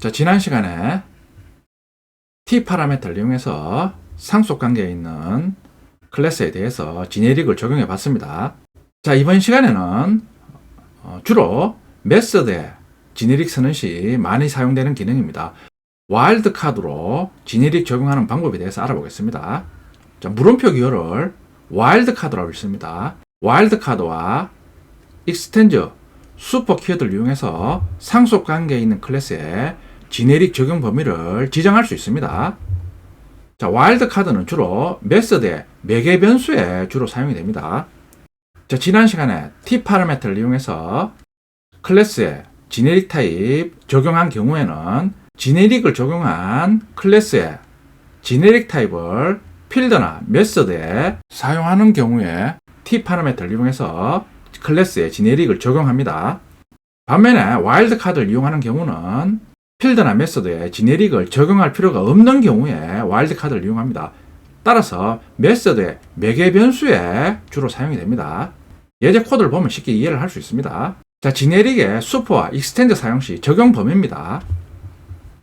자, 지난 시간에 T 파라미터를 이용해서 상속 관계에 있는 클래스에 대해서 지네릭을 적용해 봤습니다. 자, 이번 시간에는 어, 주로 메서드에 지네릭 쓰는 시 많이 사용되는 기능입니다. 와일드 카드로 지네릭 적용하는 방법에 대해서 알아보겠습니다. 자, 물음표 기호를 와일드 카드라고 읽습니다. 와일드 카드와 익스텐저 슈퍼 키워드를 이용해서 상속 관계에 있는 클래스에 지네릭 적용 범위를 지정할 수 있습니다. 자, 와일드 카드는 주로 메서드의 매개 변수에 주로 사용이 됩니다. 자, 지난 시간에 T 파라미터를 이용해서 클래스에 지네릭 타입 적용한 경우에는 지네릭을 적용한 클래스에 지네릭 타입을 필드나 메서드에 사용하는 경우에 T 파라미터를 이용해서 클래스에 지네릭을 적용합니다. 반면에 와일드 카드를 이용하는 경우는 필드나 메서드에 지네릭을 적용할 필요가 없는 경우에 와일드 카드를 이용합니다. 따라서 메서드의 매개 변수에 주로 사용이 됩니다. 예제 코드를 보면 쉽게 이해를 할 수 있습니다. 자, 지네릭의 슈퍼와 익스텐드 사용 시 적용 범위입니다.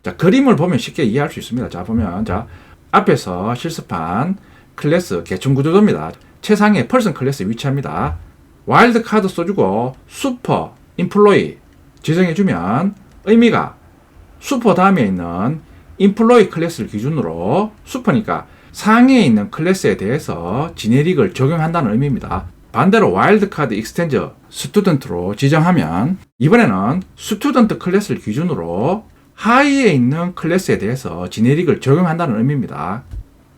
자, 그림을 보면 쉽게 이해할 수 있습니다. 자, 보면 자, 앞에서 실습한 클래스 개충 구조도입니다. 최상의 펄슨 클래스 위치합니다. 와일드 카드 써주고 슈퍼 인플로이 지정해주면 의미가 슈퍼 다음에 있는 인플로이 클래스를 기준으로 슈퍼니까 상위에 있는 클래스에 대해서 지네릭을 적용한다는 의미입니다. 반대로 와일드 카드 익스텐저 스튜던트로 지정하면 이번에는 스튜던트 클래스를 기준으로 하위에 있는 클래스에 대해서 지네릭을 적용한다는 의미입니다.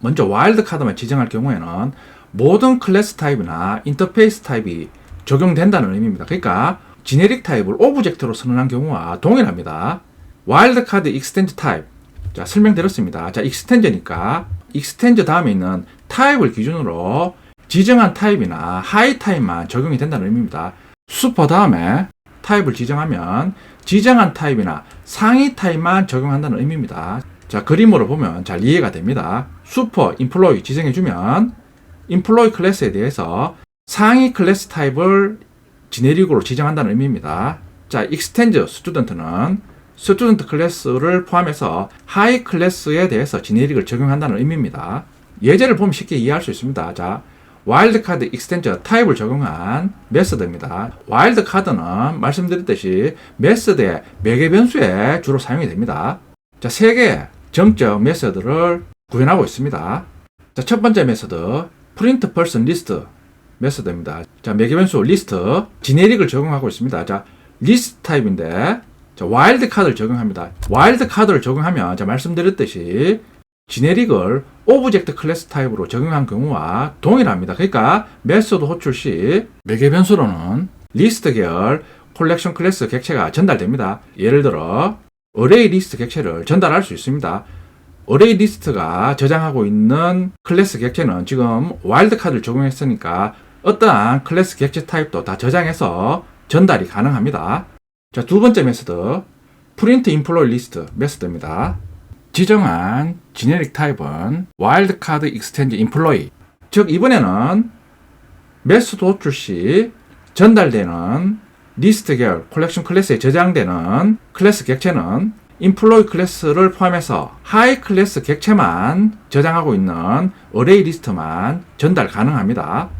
먼저 와일드 카드만 지정할 경우에는 모든 클래스 타입이나 인터페이스 타입이 적용된다는 의미입니다. 그러니까 지네릭 타입을 오브젝트로 선언한 경우와 동일합니다. 와일드 카드 익스텐드 타입. 자, 설명드렸습니다. 자, 익스텐저니까 익스텐저 다음에 있는 타입을 기준으로 지정한 타입이나 하이 타입만 적용이 된다는 의미입니다. 슈퍼 다음에 타입을 지정하면 지정한 타입이나 상위 타입만 적용한다는 의미입니다. 자, 그림으로 보면 잘 이해가 됩니다. 슈퍼 인플로이 지정해주면 인플로이 클래스에 대해서 상위 클래스 타입을 지네릭으로 지정한다는 의미입니다. 자, 익스텐저 스튜던트는 스튜던트 클래스를 포함해서 하이 클래스에 대해서 지네릭을 적용한다는 의미입니다. 예제를 보면 쉽게 이해할 수 있습니다. 자, 와일드 카드 익스텐저 타입을 적용한 메서드입니다. 와일드 카드는 말씀드렸듯이 메서드의 매개 변수에 주로 사용이 됩니다. 자, 세 개의 정적 메서드를 구현하고 있습니다. 자, 첫 번째 메서드 프린트 펄슨 리스트 메서드입니다. 자, 매개 변수 리스트 지네릭을 적용하고 있습니다. 자, 리스트 타입인데 자, 와일드 카드를 적용합니다. 와일드 카드를 적용하면 자, 말씀드렸듯이 지네릭을 오브젝트 클래스 타입으로 적용한 경우와 동일합니다. 그러니까 메소드 호출 시 매개 변수로는 리스트 계열 콜렉션 클래스 객체가 전달됩니다. 예를 들어 어레이 리스트 객체를 전달할 수 있습니다. 어레이 리스트가 저장하고 있는 클래스 객체는 지금 와일드 카드를 적용했으니까 어떠한 클래스 객체 타입도 다 저장해서 전달이 가능합니다. 자, 두 번째 메서드 프린트 인플로이 리스트 메서드입니다. 지정한 지네릭 타입은 와일드 카드 익스텐드 인플로이 즉 이번에는 메소드 호출 시 전달되는 리스트 계열 콜렉션 클래스에 저장되는 클래스 객체는 인플로이 클래스를 포함해서 하이 클래스 객체만 저장하고 있는 어레이 리스트만 전달 가능합니다.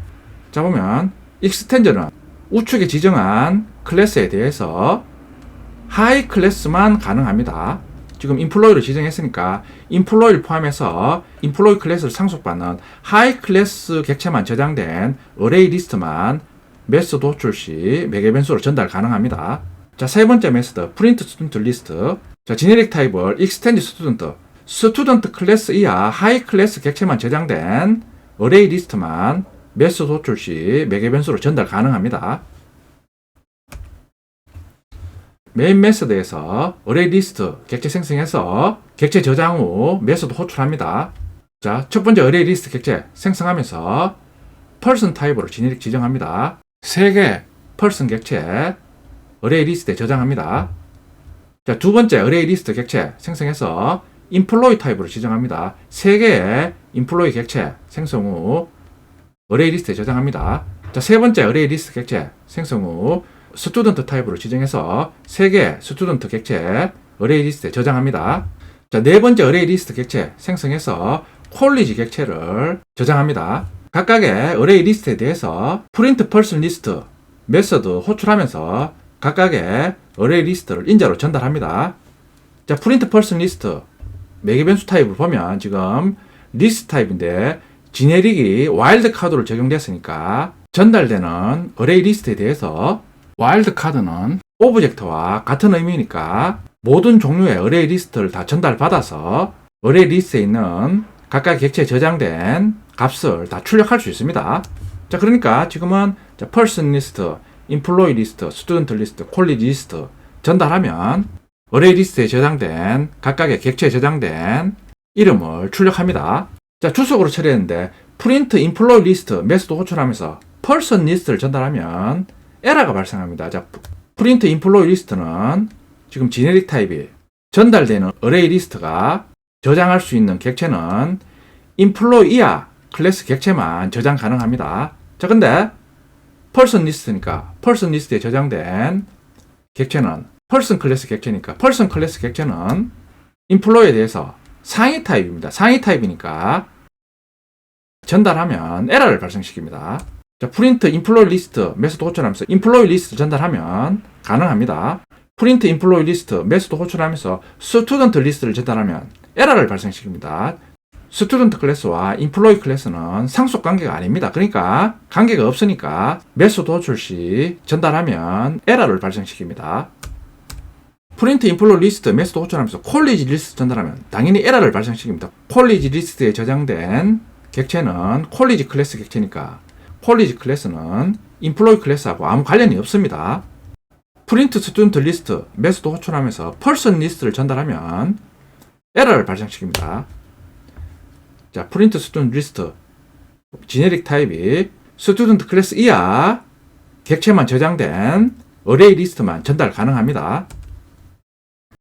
자 보면 익스텐저는 우측에 지정한 클래스에 대해서 하이 클래스만 가능합니다. 지금 인플로이를 지정했으니까 인플로이를 포함해서 인플로이 클래스를 상속받는 하이 클래스 객체만 저장된 어레이 리스트만 메소드 호출 시 매개 변수로 전달 가능합니다. 자, 세 번째 메소드 프린트 스튜던트 리스트. 자, 지네릭 타입을 익스텐드 스튜던트 스튜던트 클래스 이하 하이 클래스 객체만 저장된 어레이 리스트만 메소드 호출 시 매개 변수로 전달 가능합니다. 메인 메서드에서 어레이 리스트 객체 생성해서 객체 저장 후 메서드 호출합니다. 자, 첫 번째 어레이 리스트 객체 생성하면서 펄슨 타입으로 지네릭 지정합니다. 세개 펄슨 객체 어레이 리스트에 저장합니다. 자, 두 번째 어레이 리스트 객체 생성해서 인플로이 타입으로 지정합니다. 세 개의 인플로이 객체 생성 후 어레이 리스트에 저장합니다. 자, 세 번째 어레이 리스트 객체 생성 후 스튜던트 타입으로 지정해서 3개 스튜던트 객체 어레이 리스트에 저장합니다. 자, 네 번째 어레이 리스트 객체 생성해서 콜리지 객체를 저장합니다. 각각의 어레이 리스트에 대해서 프린트 펄슨 리스트 메서드 호출하면서 각각의 어레이 리스트를 인자로 전달합니다. 자, 프린트 펄슨 리스트 매개 변수 타입을 보면 지금 리스트 타입인데 지네릭이 와일드 카드로 적용됐으니까 전달되는 어레이 리스트에 대해서 와일드 카드는 오브젝트와 같은 의미니까 모든 종류의 어레이 리스트를 다 전달받아서 어레이 리스트에 있는 각각 객체에 저장된 값을 다 출력할 수 있습니다. 자, 그러니까 지금은 자, person 리스트, employee 리스트, student 리스트, 콜리지 리스트 전달하면 어레이 리스트에 저장된 각각의 객체에 저장된 이름을 출력합니다. 자, 주석으로 처리했는데 print employee 리스트 메소드 호출하면서 person 리스트를 전달하면 에러가 발생합니다. 자, print employee 리스트는 지금 지네릭 타입이 전달되는 어레이 리스트가 저장할 수 있는 객체는 employee야 클래스 객체만 저장 가능합니다. 자, 근데 person 리스트니까 person 리스트에 저장된 객체는 person 클래스 객체니까 person 클래스 객체는 employee에 대해서 상위 타입입니다. 상위 타입이니까 전달하면 에러를 발생시킵니다. 자, 프린트 인플로이 리스트 메소드 호출하면서 인플로이 리스트 전달하면 가능합니다. 프린트 인플로이 리스트 메소드 호출하면서 스튜던트 리스트를 전달하면 에러를 발생시킵니다. 스튜던트 클래스와 인플로이 클래스는 상속 관계가 아닙니다. 그러니까 관계가 없으니까 메소드 호출 시 전달하면 에러를 발생시킵니다. 프린트 인플로 리스트 메소드 호출하면서 콜리지 리스트 전달하면 당연히 에러를 발생시킵니다. 콜리지 리스트에 저장된 객체는 콜리지 클래스 객체니까 콜리지 클래스는 인플로이 클래스하고 아무 관련이 없습니다. 프린트 스튜던트 리스트 메소드 호출하면서 펄슨 리스트를 전달하면 에러를 발생시킵니다. 자, 프린트 스튜던트 리스트 지네릭 타입이 스튜던트 클래스 이하 객체만 저장된 어레이 리스트만 전달 가능합니다.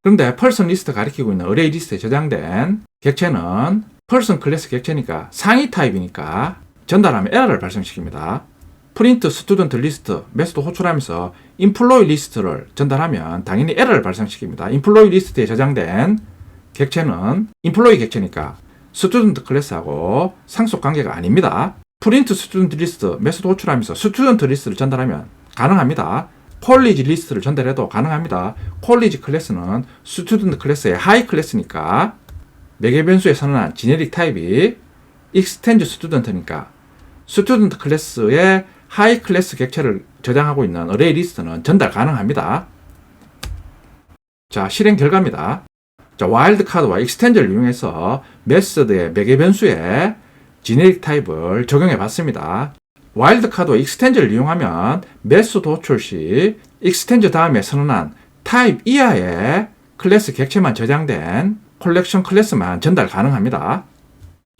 그런데 펄슨 리스트 가리키고 있는 어레이 리스트에 저장된 객체는 펄슨 클래스 객체니까 상위 타입이니까 전달하면 에러를 발생시킵니다. 프린트 스튜던트 리스트 메소드 호출하면서 인플로이 리스트를 전달하면 당연히 에러를 발생시킵니다. 인플로이 리스트에 저장된 객체는 인플로이 객체니까 스튜던트 클래스하고 상속 관계가 아닙니다. 프린트 스튜던트 리스트 메소드 호출하면서 스튜던트 리스트를 전달하면 가능합니다. 콜리지 리스트를 전달해도 가능합니다. 콜리지 클래스는 스튜던트 클래스의 하이 클래스니까 매개 변수에 선언한 지네릭 타입이 익스텐드 스튜던트니까 스튜던트 클래스의 하이 클래스 객체를 저장하고 있는 어레이 리스트는 전달 가능합니다. 자, 실행 결과입니다. 자, 와일드 카드와 익스텐저를 이용해서 메서드의 매개 변수에 지네릭 타입을 적용해 봤습니다. 와일드 카드와 익스텐저를 이용하면 메소드 호출 시 익스텐저 다음에 선언한 타입 이하의 클래스 객체만 저장된 콜렉션 클래스만 전달 가능합니다.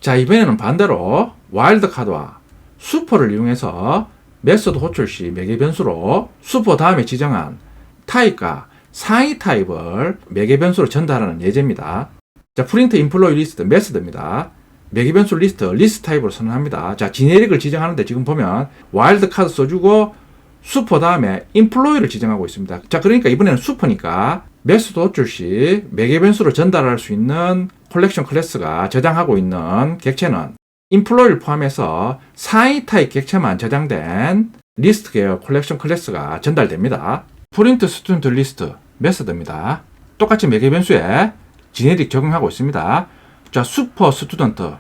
자, 이번에는 반대로 와일드 카드와 슈퍼를 이용해서 메소드 호출 시 매개 변수로 슈퍼 다음에 지정한 타입과 상위 타입을 매개 변수로 전달하는 예제입니다. 자, 프린트 인플로이 리스트 메소드입니다. 매개 변수 리스트 리스트 타입으로 선언합니다. 자, 지네릭을 지정하는데 지금 보면 와일드 카드 써주고 슈퍼 다음에 인플로이를 지정하고 있습니다. 자, 그러니까 이번에는 슈퍼니까 메소드 호출 시 매개 변수로 전달할 수 있는 콜렉션 클래스가 저장하고 있는 객체는 인플로이를 포함해서 상위 타입 객체만 저장된 리스트 계열 콜렉션 클래스가 전달됩니다. 프린트 스튜던트 리스트 메서드입니다. 똑같이 매개 변수에 지네릭 적용하고 있습니다. 자, 슈퍼 스튜던트.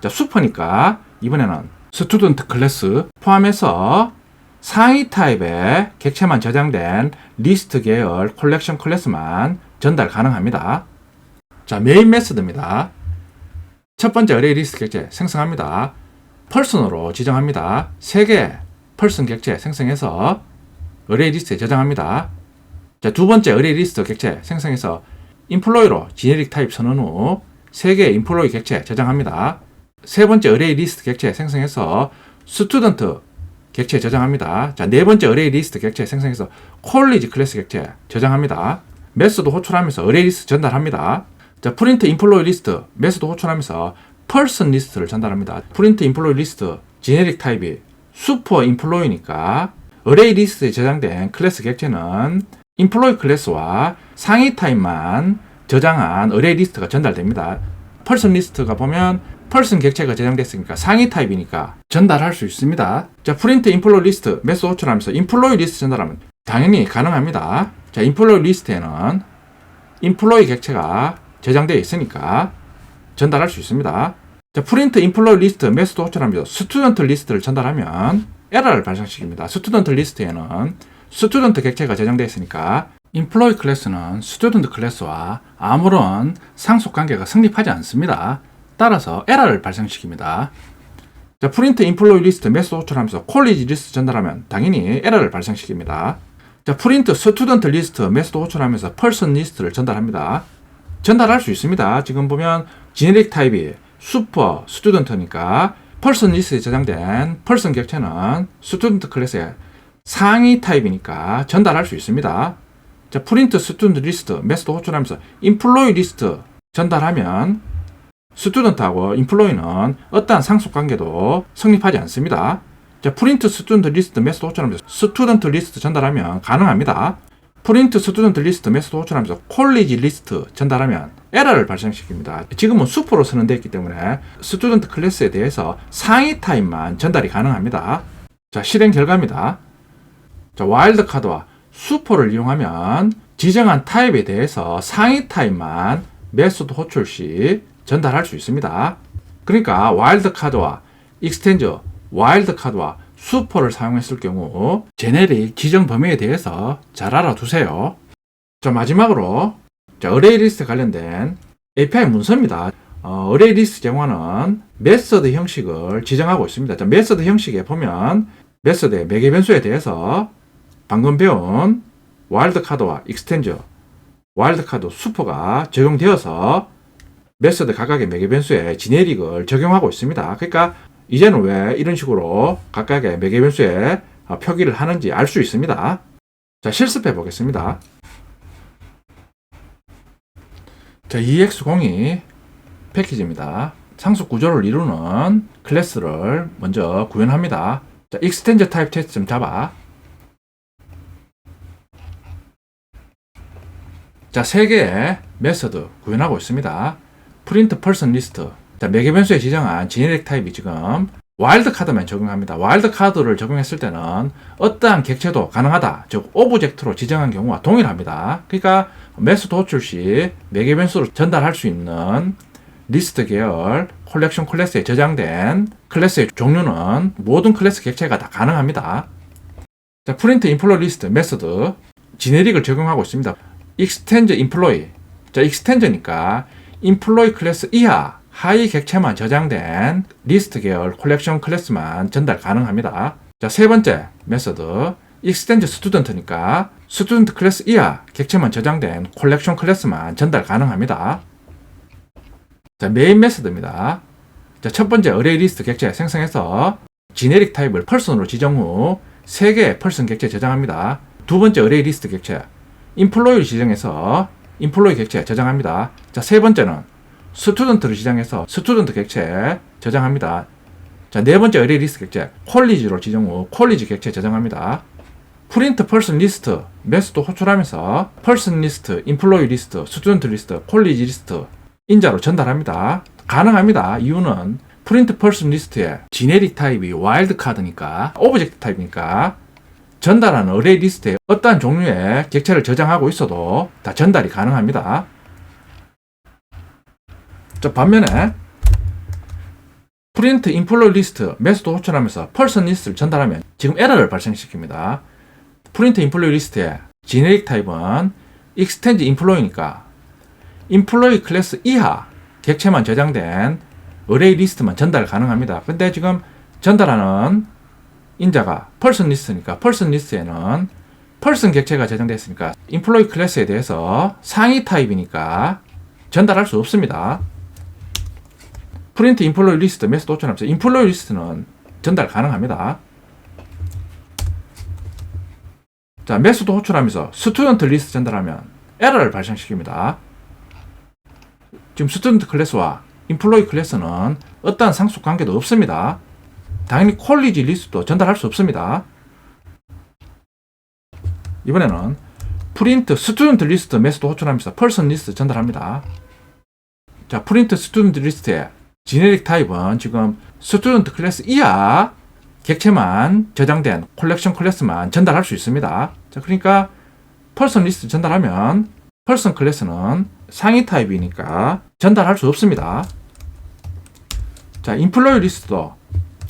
자, 슈퍼니까 이번에는 스튜던트 클래스 포함해서 상위 타입의 객체만 저장된 리스트 계열 콜렉션 클래스만 전달 가능합니다. 자, 메인 메서드입니다. 첫 번째 어레이 리스트 객체 생성합니다. 펄슨으로 지정합니다. 3개 펄슨 객체 생성해서 어레이 리스트에 저장합니다. 자, 두 번째 어레이 리스트 객체 생성해서 인플로이로 지네릭 타입 선언 후 3개 인플로이 객체 저장합니다. 세 번째 어레이 리스트 객체 생성해서 스튜던트 객체 저장합니다. 자, 네 번째 어레이 리스트 객체 생성해서 콜리지 클래스 객체 저장합니다. 메소드 호출하면서 어레이 리스트 전달합니다. 자, 프린트 인플로이 리스트 메소드 호출하면서 펄슨 리스트를 전달합니다. 프린트 인플로이 리스트 지네릭 타입이 슈퍼 인플로이니까 어레이 리스트에 저장된 클래스 객체는 인플로이 클래스와 상위 타입만 저장한 어레이 리스트가 전달됩니다. 펄슨 리스트가 보면 펄슨 객체가 저장됐으니까 상위 타입이니까 전달할 수 있습니다. 자, 프린트 인플로 리스트 메스 호출하면서 인플로이 리스트 전달하면 당연히 가능합니다. 자, 인플로이 리스트에는 인플로이 객체가 저장되어 있으니까 전달할 수 있습니다. 자, 프린트 인플로이 리스트 메스도 호출하면서 스튜던트 리스트를 전달하면 에러를 발생시킵니다. 스튜던트 리스트에는 스튜던트 객체가 저장되어 있으니까 인플로이 클래스는 스튜던트 클래스와 아무런 상속 관계가 성립하지 않습니다. 따라서 에러를 발생시킵니다. 자, 프린트 인플로이 리스트 메스 호출하면서 콜리지 리스트 전달하면 당연히 에러를 발생시킵니다. 자, 프린트 스튜던트 리스트 메스도 호출하면서 펄슨 리스트를 전달합니다. 전달할 수 있습니다. 지금 보면 지네릭 타입이 슈퍼 스튜던트니까 펄슨 리스트에 저장된 펄슨 객체는 스튜던트 클래스의 상위 타입이니까 전달할 수 있습니다. 자, 프린트 스튜던트 리스트 메스도 호출하면서 인플로이 리스트 전달하면 스튜던트하고 인플로이는 어떠한 상속 관계도 성립하지 않습니다. 자, 프린트 스튜던트 리스트 메스도 호출하면서 스튜던트 리스트 전달하면 가능합니다. 프린트 스튜던트 리스트 메스도 호출하면서 콜리지 리스트 전달하면 에러를 발생시킵니다. 지금은 수포로 쓰는 데 있기 때문에 스튜던트 클래스에 대해서 상위 타입만 전달이 가능합니다. 자, 실행 결과입니다. 자, 와일드 카드와 수포를 이용하면 지정한 타입에 대해서 상위 타입만 메소드 호출 시 전달할 수 있습니다. 그러니까 와일드 카드와 익스텐저, 와일드 카드와 수포를 사용했을 경우 제네릭 지정 범위에 대해서 잘 알아두세요. 자, 마지막으로 자, 어레이 리스트 관련된 API 문서입니다. 어, 어레이 리스트 제공하는 메서드 형식을 지정하고 있습니다. 자, 메서드 형식에 보면 메서드의 매개 변수에 대해서 방금 배운 와일드 카드와 익스텐저, 와일드 카드 수포가 적용되어서 메서드 각각의 매개 변수에 지네릭을 적용하고 있습니다. 그러니까 이제는 왜 이런 식으로 각각의 매개 변수에 어, 표기를 하는지 알 수 있습니다. 자, 실습해 보겠습니다. 자, EX02 패키지입니다. 상속 구조를 이루는 클래스를 먼저 구현합니다. 자, extend type test 좀 잡아. 자, 세 개의 메서드 구현하고 있습니다. print person list. 자, 매개 변수에 지정한 generic 타입이 지금 와일드 카드만 적용합니다. 와일드 카드를 적용했을 때는 어떠한 객체도 가능하다. 즉 오브젝트로 지정한 경우와 동일합니다. 그러니까 메소드 호출 시 매개 변수로 전달할 수 있는 리스트 계열 콜렉션 클래스에 저장된 클래스의 종류는 모든 클래스 객체가 다 가능합니다. 자, 프린트 인플로 리스트 메소드 지네릭을 적용하고 있습니다. 익스텐저 인플로이 자, 익스텐저니까 인플로이 클래스 이하 하위 객체만 저장된 리스트 계열 콜렉션 클래스만 전달 가능합니다. 자, 세 번째 메서드 익스텐드 스튜던트니까 스튜던트 클래스 이하 객체만 저장된 콜렉션 클래스만 전달 가능합니다. 자, 메인 메서드입니다. 자, 첫 번째 어레이 리스트 객체 생성해서 지네릭 타입을 펄슨으로 지정 후 3개의 펄슨 객체 저장합니다. 두 번째 어레이 리스트 객체 인플로이를 지정해서 인플로이 객체 저장합니다. 자, 세 번째는 스튜던트를 지정해서 스튜던트 객체 저장합니다. 자, 네 번째 어레이 리스트 객체 콜리지로 지정 후 콜리지 객체 저장합니다. 프린트 펄슨 리스트 메스도 호출하면서 펄슨 리스트, 인플로이 리스트, 스튜던트 리스트, 콜리지 리스트 인자로 전달합니다. 가능합니다. 이유는 프린트 펄슨 리스트에 지네릭 타입이 와일드 카드니까 오브젝트 타입이니까 전달하는 어레이 리스트에 어떠한 종류의 객체를 저장하고 있어도 다 전달이 가능합니다. 자, 반면에 프린트 인플로 리스트 메소드 호출하면서 펄슨 리스트를 전달하면 지금 에러를 발생시킵니다. 프린트 인플로이 리스트의 지네릭 타입은 익스텐드 인플로이니까 인플로이 클래스 이하 객체만 저장된 어레이 리스트만 전달 가능합니다. 근데 지금 전달하는 인자가 펄슨 리스트니까 펄슨 리스트에는 펄슨 객체가 저장되어 있으니까 인플로이 클래스에 대해서 상위 타입이니까 전달할 수 없습니다. 프린트 인플로이 리스트 메소드 호출하면서 인플로이 리스트는 전달 가능합니다. 자, 메소드 호출하면서 스튜던트 리스트 전달하면 에러를 발생시킵니다. 지금 스튜던트 클래스와 인플로이 클래스는 어떠한 상속 관계도 없습니다. 당연히 콜리지 리스트도 전달할 수 없습니다. 이번에는 프린트 스튜던트 리스트 메소드 호출하면서 펄슨 리스트 전달합니다. 자, 프린트 스튜던트 리스트의 지네릭 타입은 지금 스튜던트 클래스 이하 객체만 저장된 콜렉션 클래스만 전달할 수 있습니다. 자, 그러니까 펄슨 리스트 전달하면 펄슨 클래스는 상위 타입이니까 전달할 수 없습니다. 자, 인플로이 리스트도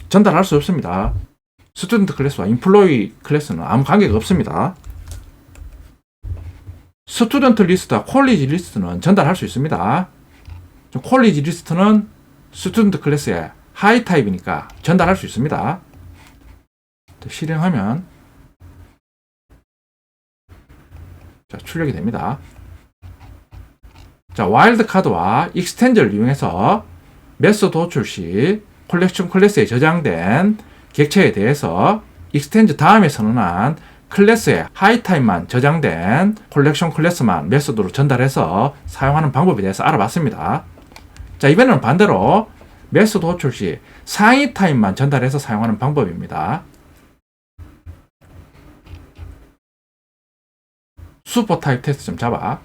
전달할 수 없습니다. 스튜던트 클래스와 인플로이 클래스는 아무 관계가 없습니다. 스튜던트 리스트와 콜리지 리스트는 전달할 수 있습니다. 콜리지 리스트는 스튜던트 클래스의 하이 타입이니까 전달할 수 있습니다. 자, 실행하면 자, 출력이 됩니다. 자, 와일드 카드와 익스텐저를 이용해서 메소드 호출 시 콜렉션 클래스에 저장된 객체에 대해서 익스텐저 다음에 선언한 클래스의 하이 타입만 저장된 콜렉션 클래스만 메소드로 전달해서 사용하는 방법에 대해서 알아봤습니다. 자, 이번에는 반대로 메소드 호출 시 상위 타입만 전달해서 사용하는 방법입니다. 슈퍼 타입 테스트 좀 잡아.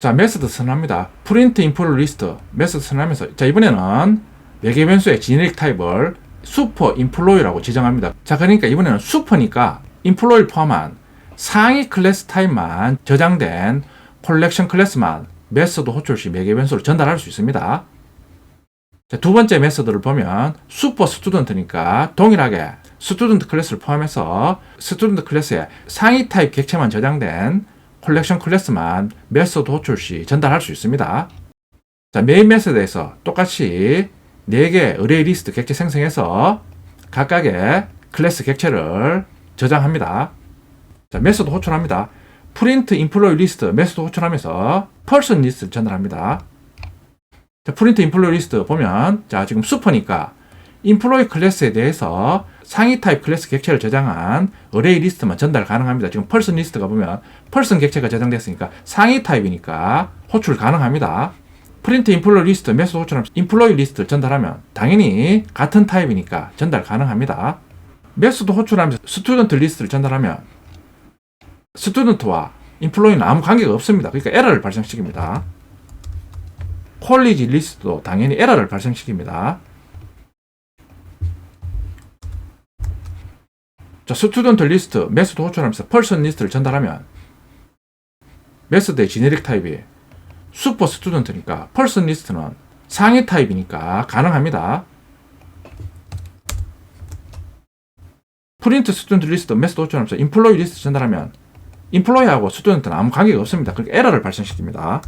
자, 메소드 선언합니다. 프린트 인플 리스트 메소드 선언하면서 자, 이번에는 매개 변수의 지네릭 타입을 슈퍼 인플로이라고 지정합니다. 자, 그러니까 이번에는 슈퍼니까 인플로이를 포함한 상위 클래스 타입만 저장된 콜렉션 클래스만 메소드 호출 시 매개 변수를 전달할 수 있습니다. 자, 두 번째 메소드를 보면 슈퍼 스튜던트니까 동일하게 스튜던트 클래스를 포함해서 스튜던트 클래스의 상위 타입 객체만 저장된 콜렉션 클래스만 메소드 호출 시 전달할 수 있습니다. 자, 메인 메소드에서 똑같이 4개 의뢰 리스트 객체 생성해서 각각의 클래스 객체를 저장합니다. 자, 메소드 호출합니다. 프린트 인플로이 리스트 메소드 호출하면서 펄슨 리스트를 전달합니다. 자, 프린트 인플로이 리스트 보면 자, 지금 슈퍼니까 인플로이 클래스에 대해서 상위 타입 클래스 객체를 저장한 어레이 리스트만 전달 가능합니다. 지금 펄슨 리스트가 보면 펄슨 객체가 저장됐으니까 상위 타입이니까 호출 가능합니다. 프린트 인플로이 리스트 메소드 호출하면서 인플로이 리스트를 전달하면 당연히 같은 타입이니까 전달 가능합니다. 메소드 호출하면서 스튜던트 리스트를 전달하면 스튜던트와 인플로이는 아무 관계가 없습니다. 그러니까 에러를 발생시킵니다. 콜리지 리스트도 당연히 에러를 발생시킵니다. 자, 스튜던트 리스트, 메소드 호출하면서 펄슨 리스트를 전달하면 메소드의 지네릭 타입이 슈퍼 스튜던트니까 펄슨 리스트는 상위 타입이니까 가능합니다. 프린트 스튜던트 리스트, 메소드 호출하면서 인플로이 리스트 전달하면 인플로이하고 스튜던트는 아무 관계가 없습니다. 그러니까 에러를 발생시킵니다.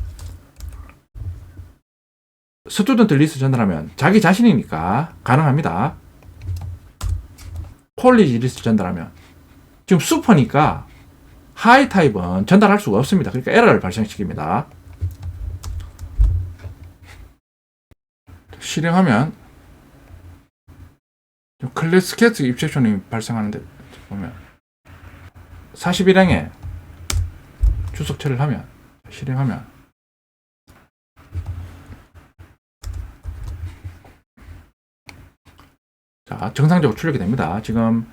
스튜던트 리스트 전달하면 자기 자신이니까 가능합니다. 콜리지 리스트 전달하면 지금 슈퍼니까 하이 타입은 전달할 수가 없습니다. 그러니까 에러를 발생시킵니다. 실행하면 클래스 캐스 입세션이 발생하는데 보면 41행에 주석 처리를 하면 실행하면 자 정상적으로 출력이 됩니다. 지금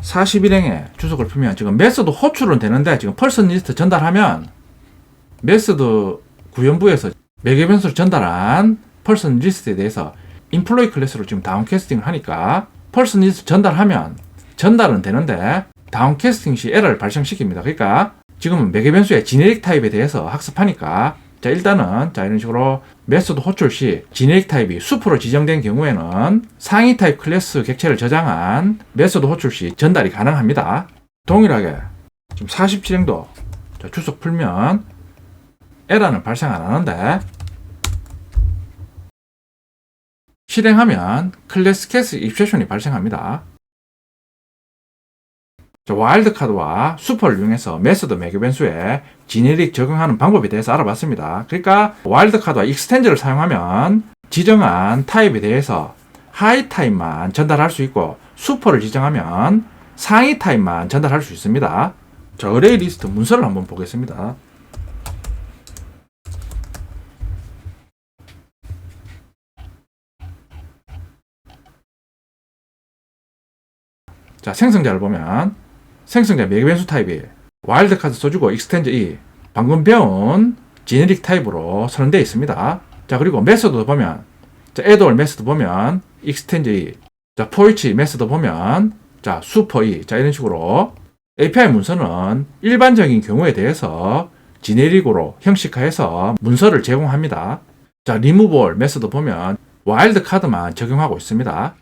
41행에 주석을 풀면 지금 메소드 호출은 되는데 지금 펄슨 리스트 전달하면 메소드 구현부에서 매개 변수를 전달한 펄슨 리스트에 대해서 인플로이 클래스로 지금 다운캐스팅을 하니까 펄슨 리스트 전달하면 전달은 되는데 다운캐스팅 시 에러를 발생시킵니다. 그러니까 지금은 매개 변수의 지네릭 타입에 대해서 학습하니까 자 일단은 자 이런 식으로 메소드 호출 시 지네릭 타입이 숲으로 지정된 경우에는 상위 타입 클래스 객체를 저장한 메소드 호출 시 전달이 가능합니다. 동일하게 지금 47행도 자, 주석 풀면 에러는 발생 안 하는데 실행하면 클래스 캐스 입세션이 발생합니다. 자, 와일드 카드와 슈퍼를 이용해서 메소드 매개 변수에 지네릭 적용하는 방법에 대해서 알아봤습니다. 그러니까 와일드 카드와 익스텐저를 사용하면 지정한 타입에 대해서 하이 타입만 전달할 수 있고 슈퍼를 지정하면 상위 타입만 전달할 수 있습니다. 자, 어레이 리스트 문서를 한번 보겠습니다. 자, 생성자를 보면 생성자 매개변수 타입이 와일드 카드 써주고 익스텐드 E 방금 배운 지네릭 타입으로 선언되어 있습니다. 자 그리고 메서드 보면 자 애드올 메서드 보면 익스텐드 E 자 포이치 메서드 보면 자 슈퍼 E 자 이런 식으로 API 문서는 일반적인 경우에 대해서 지네릭으로 형식화해서 문서를 제공합니다. 자, 리무벌 메서드 보면 와일드 카드만 적용하고 있습니다.